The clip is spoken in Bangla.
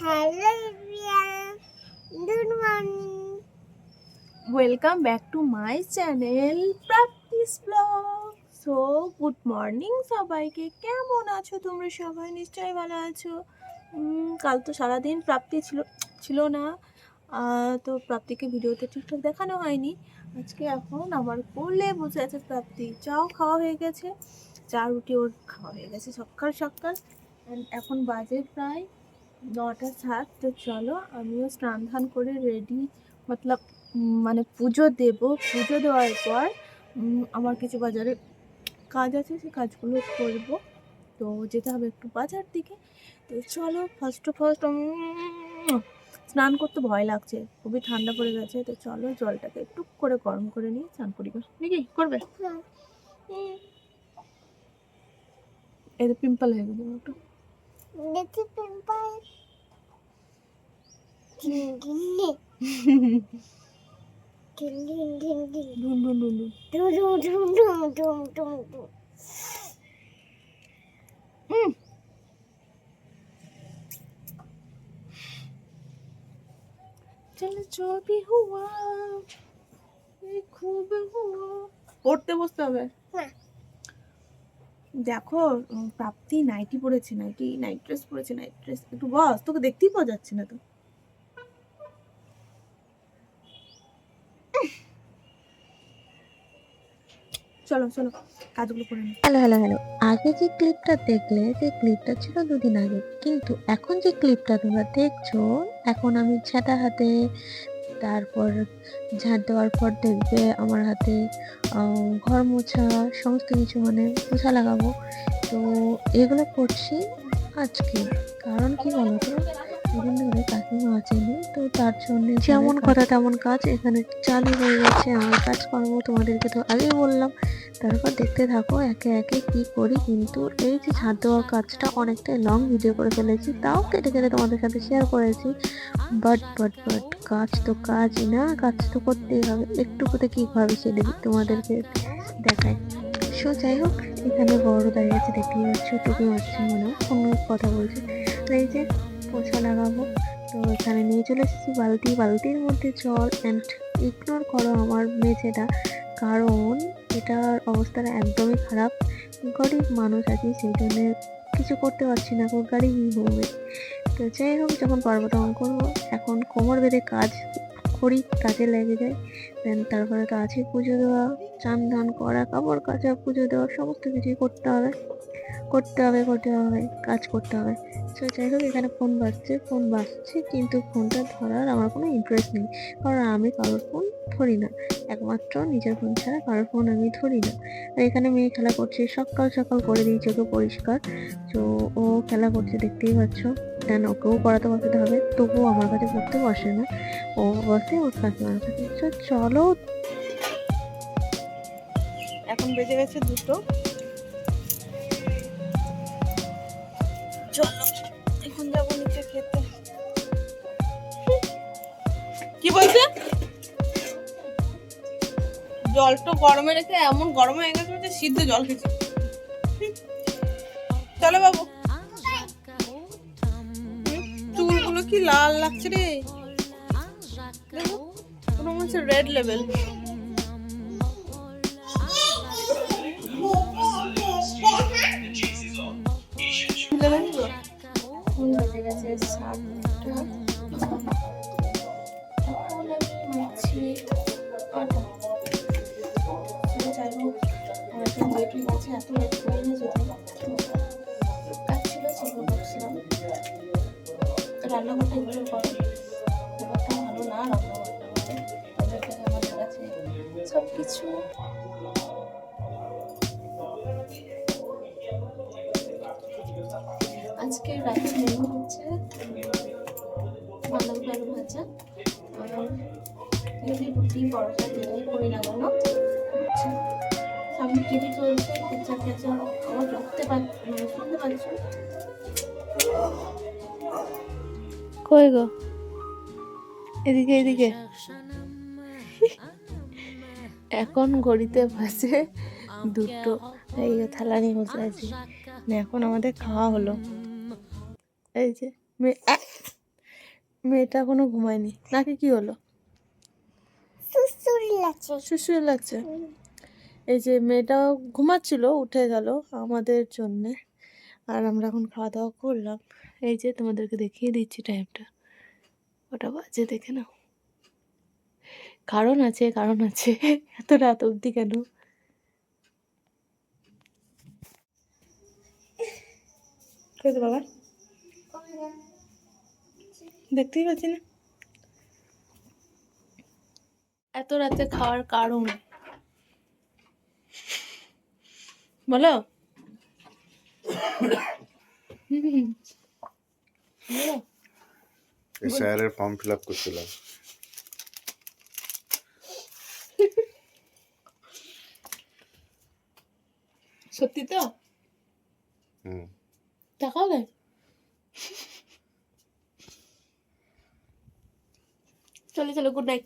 Hello good morning welcome back to my channel practice blog so good morning সবাইকে। কেমন আছো তোমরা সবাই? নিশ্চয়ই ভালো আছো। কাল তো সারাদিন প্রাপ্তি ছিল ছিল না। তো প্রাপ্তিকে ভিডিওতে ঠিকঠাক দেখানো হয়নি। আজকে এখন আমার কোলে বসে আছে প্রাপ্তি। চাও, খাওয়া হয়ে গেছে। চা, রুটি, ওর খাওয়া হয়ে গেছে সকাল সকাল। এখন বাজে প্রায় নটা সাত, তো চলো আমিও স্নান ধান করে রেডি মতলব মানে পুজো দেব। পুজো দেওয়ার পর আমার কিছু বাজারে কাজ আছে, সেই কাজগুলো করব। তো যেতে হবে একটু বাজার দিকে। তো চলো ফার্স্ট ফার্স্ট স্নান করতে ভয় লাগছে, খুবই ঠান্ডা পড়ে গেছে। তো চলো, জলটাকে একটু করে গরম করে নিয়ে স্নান করি। নাকি, করবে? হ্যাঁ। এই তো পিম্পল হয়ে গেছে একটু পিম্পল চলে চবি হুয়া খুব পড়তে বসতে হবে দেখো প্রাপ্তি নাইটি পড়েছে নাইটি, নাইট ড্রেস পড়েছে নাইট ড্রেস। একটু বস, তোকে দেখতেই পাওয়া যাচ্ছে না তো। চলো চলো, কাজগুলো করে নি হ্যালো হ্যালো হ্যালো আগে যে ক্লিপটা দেখলে, যে ক্লিপটা ছিল দুদিন আগে, কিন্তু এখন যে ক্লিপটা তোমরা দেখছ, এখন আমি ঝাঁটা হাতে, তারপর ঝাঁট দেওয়ার পর দেখবে আমার হাতে ঘর মোছা, সমস্ত কিছু মানে মোছা লাগাবো। তো এগুলো করছি আজকে। কারণ কি বলতো? ধরে কাকিমা আছেনি তো তার জন্য যেমন কথা তেমন কাজ এখানে চালু হয়ে গেছে। আমার কাজকর্ম তোমাদেরকে তো আগেই বললাম। তারপর দেখতে থাকো একে একে কি করি। কিন্তু এই যে ছাদ দেওয়ার কাজটা অনেকটাই লং ভিডিও করে ফেলেছি তাও কেটে কেটে তোমাদের সাথে শেয়ার করেছি। বাট বাট বাট কাজ তো কাজই না কাজ তো করতেই হবে। একটু কোথায় কি হবে সেটা তোমাদেরকে দেখায় সো যাই হোক এখানে বড় দাঁড়িয়ে আছে দেখতেই পাচ্ছ টুকু হচ্ছে মনে হয় কোনো কথা বলছে। এই যে পোছা লাগাবো তো এখানে নিয়ে চলে এসেছি বালতি। বালতির মধ্যে জল অ্যান্ড ইগনোর করো আমার মেঝেটা। কারণ এটার অবস্থাটা একদমই খারাপ। গরিব মানুষ আছি সেই জন্য কিছু করতে পারছি না। কোন গাড়ি হবে। তো যাই হোক, যখন পারব তখন করব, এখন কোমর বেঁধে কাজ করি, কাজে লেগে যায় দেন তারপরে তো আছে পুজো দেওয়া চান ধান করা কাপড় কাচা পুজো দেওয়া, সমস্ত কিছুই করতে হবে। করতে হবে করতে হবে, কাজ করতে হবে। তো যাই হোক, এখানে ফোন বাজছে ফোন বাজছে, কিন্তু ফোনটা ধরার আমার কোনো ইন্টারেস্ট নেই। কারণ আমি কারোর ফোন ধরি না। একমাত্র নিজের ফোন ছাড়া কারোর ফোন আমি ধরি না। আর এখানে মেয়ে খেলা করছে, সকাল সকাল করে দিয়েছে ওকে পরিষ্কার। তো ও খেলা করছে, দেখতেই পাচ্ছ। দেন ওকেও পড়াতে বসাতে হবে, তবুও আমার কাছে পড়তে বসে না। ও বসে, ওর কাকিমার কাছে চলো। এখন বেজে গেছে দুটো। চলো, এখন যাব নিচে খেতে। কি বলছে? জলটা গরমে রেখে এমন গরম হয়ে গেছে যে সিদ্ধ জল খেয়েছে। চলো বাবু। চুলগুলো কি লাল লাগছে রে? মনে হচ্ছে রেড লেভেল গেছে সাতটা এখন আমি মাছি আমার এত লেট করে না যদি। কাজ ছিল সেগুলো করছিলাম রান্নাঘরটা করো। ভালো না, রান্নাঘরটা তাদের কাছে সব কিছু আজকে রাতের মেনু হচ্ছে বাঁধাকপি আলু ভাজা আর রুটি পরোটা যেটাই করি না। কেন হচ্ছে সামনে টিভি চলছে পিকচার টিচার আমার দেখতে পাচ্ছি মানে শুনতে পাচ্ছি? কই গো? এদিকে এদিকে। এখন ঘড়িতে বাজে দুটো। এই থালা নিয়ে বসে আছি। এখন আমাদের খাওয়া হলো। এই যে মে- আ! মেয়েটা এখনও ঘুমায়নি। নাকি কি হলো? সুসুরি লাগছে। এই যে মেয়েটাও ঘুমাচ্ছিল উঠে গেল আমাদের জন্যে। আর আমরা এখন খাওয়া দাওয়া করলাম। এই যে তোমাদেরকে দেখিয়ে দিচ্ছি টাইমটা ওটা বাজে দেখে নাও। কারণ আছে কারণ আছে। এত রাত অবধি কেন? বাবা। দেখতেই পাচ্ছি না। এত রাতে খাওয়ার কারণ। বলো। বলো। ফর্ম ফিল আপ করছিলাম। সত্যি তো? হুম। টাকাও দেয়? চলো চলো গুড নাইট